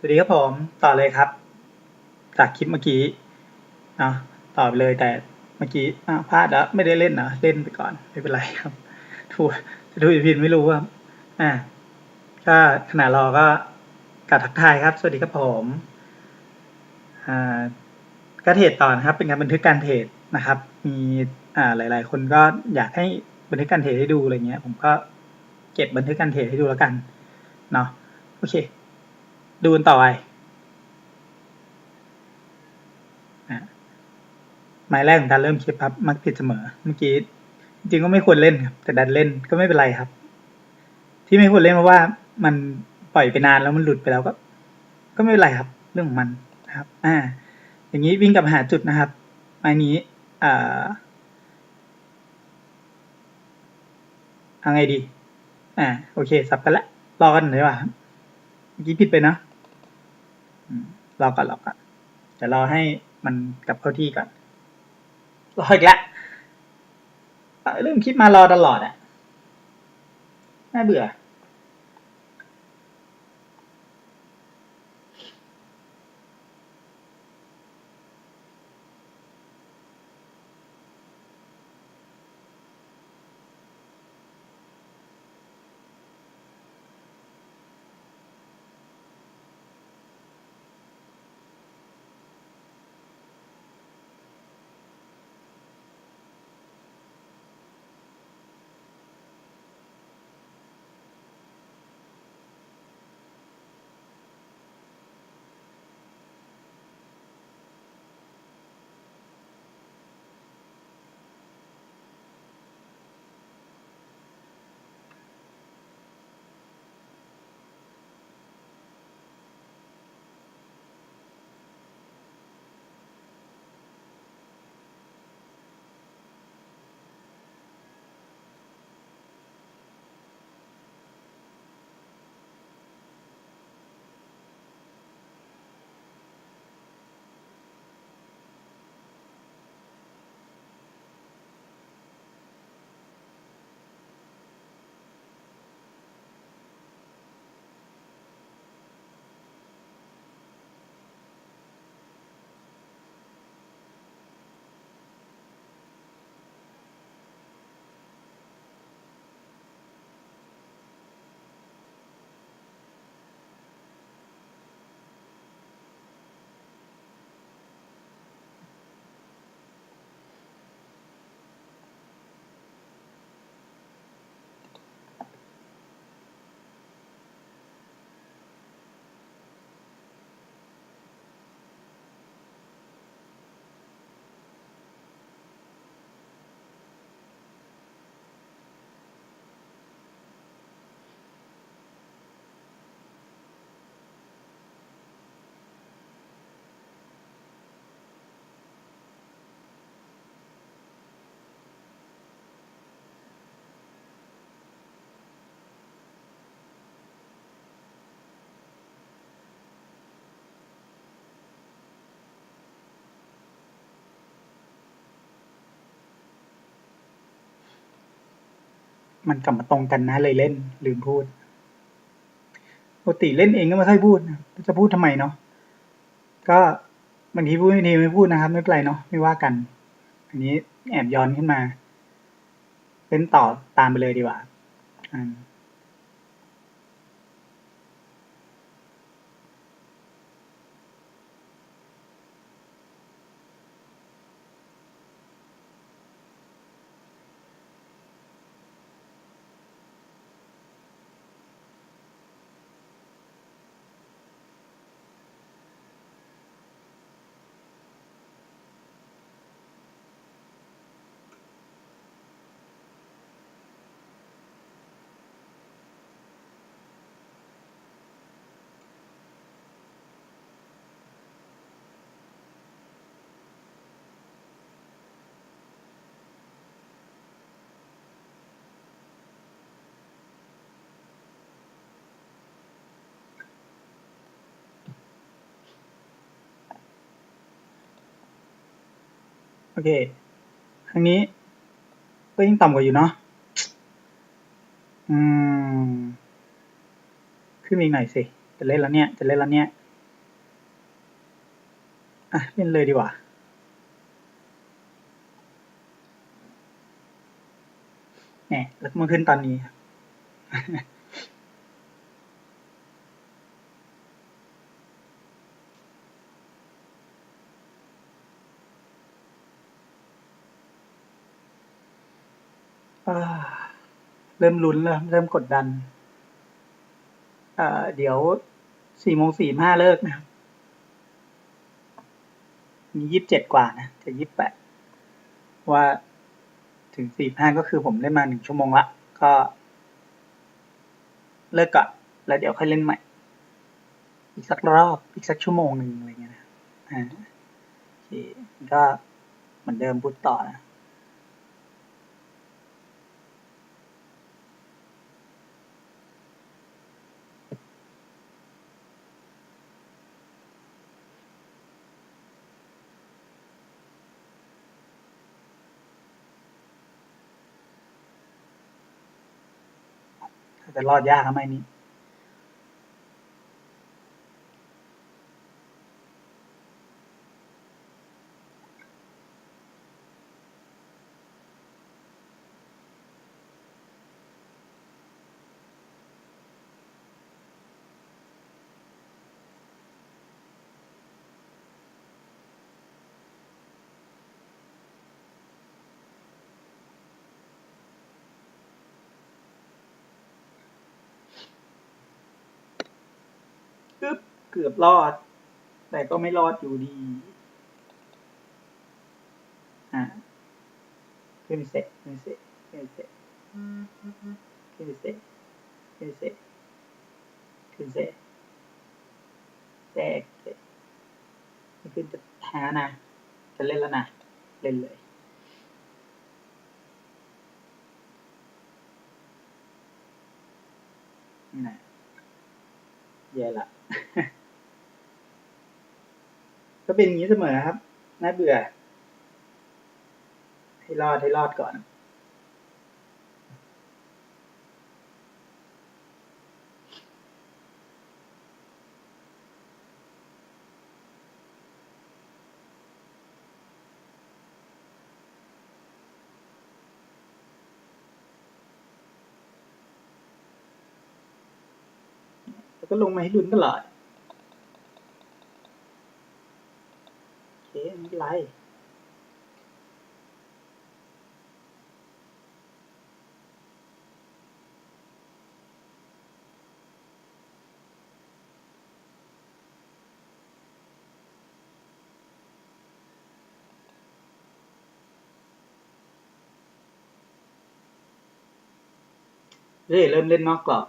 สวัสดีครับผมต่อเลยครับ จากคลิปเมื่อกี้เนาะตอบเลยแต่เมื่อกี้อ้าวพลาดแล้วไม่ได้เล่นนะเล่นไปก่อนไม่เป็นไรครับถูกจะดูอีพินไม่รู้ว่าอ่าก็ขณะรอก็กาทักทายครับ สวัสดีครับผมอ่าก็เทรต่อนะครับ เป็นการบันทึกการเทรดนะครับ มีอ่าหลาย ๆ คนก็อยากให้บันทึกการเทรดให้ดูอะไรเงี้ย ผมก็เก็บบันทึกการเทรดให้ดูแล้วกันเนาะโอเค ดูนต่อไปอะหมายแรกของการเริ่มคลิปครับ มักผิดเสมอ เมื่อกี้จริงๆก็ไม่ควรเล่นครับ แต่ดันเล่นก็ไม่เป็นไรครับ ที่ไม่ควรเล่นเพราะว่ามันปล่อยไปนานแล้วมันหลุดไปแล้วก็ ก็ไม่เป็นไรครับ เรื่องของมันนะครับ อ่า อย่างนี้วิ่งกลับหาจุดนะครับอันนี้อ่าเอาไงดี อ่า โอเค สับกันละ รอกันหน่อยว่าเมื่อกี้ผิดไปเนอะ รอก่อนรอก่อนเดี๋ยวรอให้มันกลับเข้าที่ก่อนรออีกแล้วเรื่องคลิปมารอตลอดอะน่าเบื่อ มันกลับมาตรงกันนะเลยเล่น ลืมพูดปกติเล่นเองก็ไม่ค่อยพูดจะพูดทำไมเนาะก็บางทีพูดไม่ดีไม่พูดนะครับ ไม่เป็นไรเนาะไม่ว่ากัน อันนี้แอบย้อนขึ้นมา เล่นต่อตามไปเลยดีกว่า โอเคครั้งนี้ก็ยิ่งต่ำกว่าอยู่เนาะอืม ขึ้นอีกหน่อยสิ จะเล่นแล้วเนี่ย จะเล่นแล้วเนี่ย อะ เล่นเลยดีกว่าเนี่ยแล้วมาขึ้นตอนนี้ เริ่มลุ้นแล้วเริ่มกดดันเอ่อเดี๋ยวสี่โมงสี่ห้าเลิกนะครับมียี่สิบเจ็ดกว่านะจะยี่สิบแปดว่าถึงสี่ห้าก็คือผมเล่นมาหนึ่งชั่วโมงละก็ เลิกก่อนแล้วเดี๋ยวค่อยเล่นใหม่ อีกสักรอบ อีกสักชั่วโมงหนึ่งอะไรเงี้ยนะอ่าโอเคก็เหมือนเดิมพูดต่อนะ จะรอดยากนะไมนี้ ปึ๊บ เกือบรอด แต่ก็ไม่รอดอยู่ดี อ่าขึ้นเสร็จขึ้นเสร็จขึ้นเสร็จขึ้นเสร็จขึ้นเสร็จขึ้นเสร็จแทรกเสร็จไม่ขึ้นจะแท้นะ จะเล่นแล้วนะ เล่นเลยนี่นะแย่ละ ก็เป็นอย่างนี้เสมอครับ น่าเบื่อ ให้รอดให้รอดก่อน แล้วก็ลงมาให้ลุ้นตลอด โอเคไม่ เป็นไรเฮ้ยเริ่มเล่นนอกกรอบ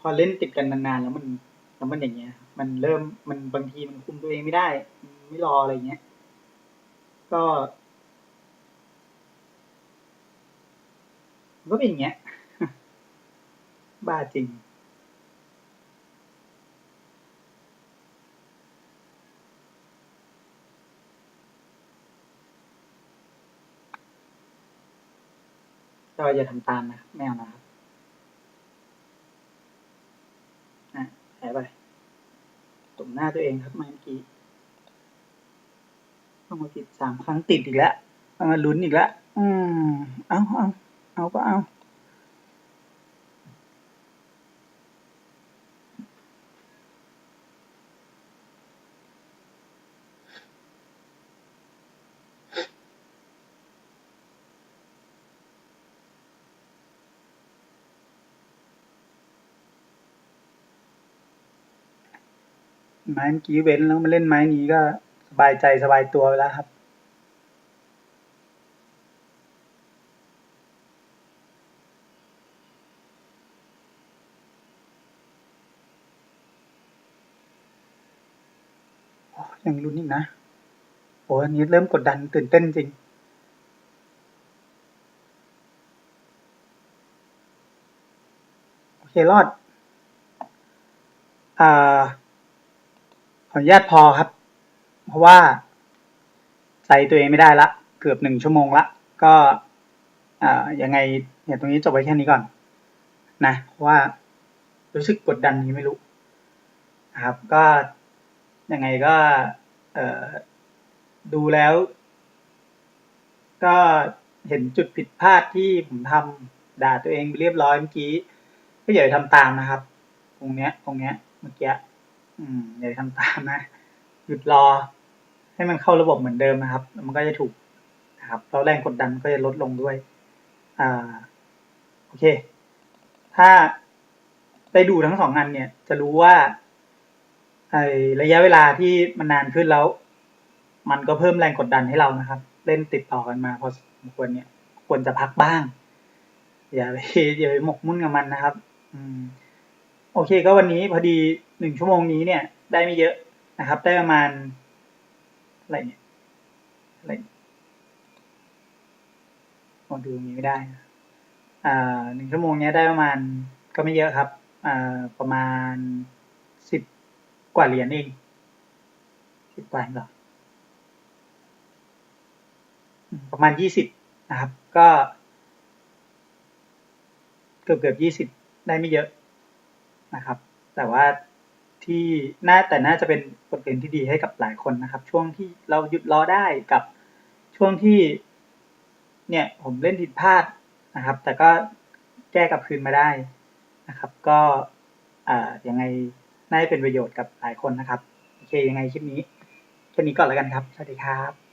พอเล่นติดกันนานๆแล้วมันแล้วมันอย่างเงี้ย มันเริ่มมันบางทีมันคุมตัวเองไม่ได้ ไม่รออะไรเงี้ย ก็ ก็เป็นอย่างเงี้ย บ้าจริง ก็อย่าทำตามนะครับไม่เอานะครับ อะแผลไป หน้าตัวเองครับเมื่อกี้ต้องมาติดสามครั้งติดอีกแล้วต้องมาลุ้นอีกแล้วอืมเอาเอาเอาก็เอา ไม้เมื่อกี้เว้นแล้วมาเล่นไม้นี้ก็สบายใจสบายตัวแล้วครับอยังลุ้นอีกนะโอ้อันนี้เริ่มกดดันตื่นเต้นจริงโอเครอด อ่า ออนุญาตพอครับ เพราะว่าใจตัวเองไม่ได้ละ เกือบหนึ่งชั่วโมงละ ก็อ่ายังไงเนี่ยตรงนี้จบไว้แค่นี้ก่อนนะเพราะว่ารู้สึกกดดันนี้ไม่รู้นะครับ ก็ยังไงก็ดูแล้ว ก็เห็นจุดผิดพลาดที่ผมทำด่าตัวเองไปเรียบร้อยเมื่อกี้ ก็อย่าไปทำตามนะครับ ตรงเนี้ย ตรงเนี้ยเมื่อกี้ อย่าทำตามนะ หยุดรอ ให้มันเข้าระบบเหมือนเดิมนะครับแล้วมันก็จะถูกนะครับแล้วแรงกดดันก็จะลดลงด้วย อ่า โอเค ถ้าได้ดูทั้งสองงานเนี่ย จะรู้ว่าไอระยะเวลาที่มันนานขึ้นแล้ว มันก็เพิ่มแรงกดดันให้เรานะครับ เล่นติดต่อกันมาพอสมควรเนี่ย ควรจะพักบ้าง อย่าไปอย่าไปหมกมุ่นกับมันนะครับ อืม โอเคก็วันนี้พอดีหนึ่งชั่วโมงนี้เนี่ย ได้ไม่เยอะนะครับ ได้ประมาณอะไรเนี่ยอะไรมองดูตรงนี้ไม่ได้อ่าหนึ่งชั่วโมงเนี้ยได้ประมาณก็ไม่เยอะครับอ่าประมาณสิบกว่าเหรียญเองสิบกว่าเหรอประมาณยี่สิบนะครับ ก็ เกือบเกือบยี่สิบได้ไม่เยอะ นะครับ แต่ว่าที่น่าแต่น่าจะเป็นบทเรียนที่ดีให้กับหลายคนนะครับ ช่วงที่เราหยุดรอได้กับช่วงที่ เนี่ยผมเล่นผิดพลาดนะครับ แต่ก็แก้กลับคืนมาได้นะครับ ก็อ่ายังไงน่าจะเป็นประโยชน์กับหลายคนนะครับโอเคยังไงคลิปนี้แค่นี้ก่อนแล้วกันครับ สวัสดีครับ